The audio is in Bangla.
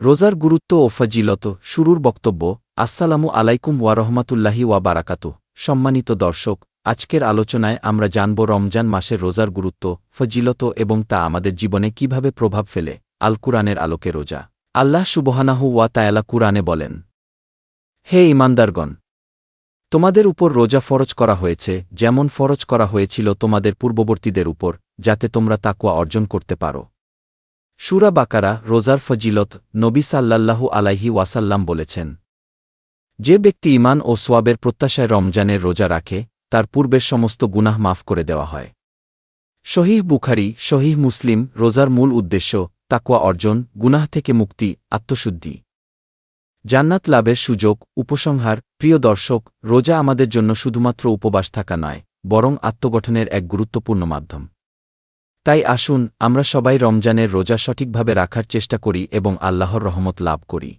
রোজার গুরুত্ব ও ফজিলত শুরুর বক্তব্য, আসসালামু আলাইকুম ওয়া রহমাতুল্লাহি ওয়া বারাকাতু সম্মানিত দর্শক, আজকের আলোচনায় আমরা জানব রমজান মাসের রোজার গুরুত্ব, ফজিলত এবং তা আমাদের জীবনে কীভাবে প্রভাব ফেলে, আল কুরআনের আলোকে রোজা। আল্লাহ সুবহানাহু ওয়া তায়ালা কুরআনে বলেন, হে ইমানদারগণ তোমাদের উপর রোজা ফরজ করা হয়েছে, যেমন ফরজ করা হয়েছিল তোমাদের পূর্ববর্তীদের উপর, যাতে তোমরা তাকুয়া অর্জন করতে পারো। সুরা বাকারা, রোজার ফজিলত নবী সাল্লাল্লাহু আলাইহি ওয়াসাল্লাম বলেছেন। যে ব্যক্তি ইমান ও সোয়াবের প্রত্যাশায় রমজানের রোজা রাখে, তার পূর্বের সমস্ত গুনাহ মাফ করে দেওয়া হয়। শহীহ বুখারি শহীহ মুসলিম, রোজার মূল উদ্দেশ্য তাকুয়া অর্জন, গুনাহ থেকে মুক্তি, আত্মশুদ্ধি। জান্নাত লাভের সুযোগ, উপসংহার, প্রিয় দর্শক, রোজা আমাদের জন্য শুধুমাত্র উপবাস থাকা নয়, বরং আত্মগঠনের এক গুরুত্বপূর্ণ মাধ্যম। তাই আসুন, আমরা সবাই রমজানের রোজা সঠিকভাবে রাখার চেষ্টা করি এবং আল্লাহর রহমত লাভ করি।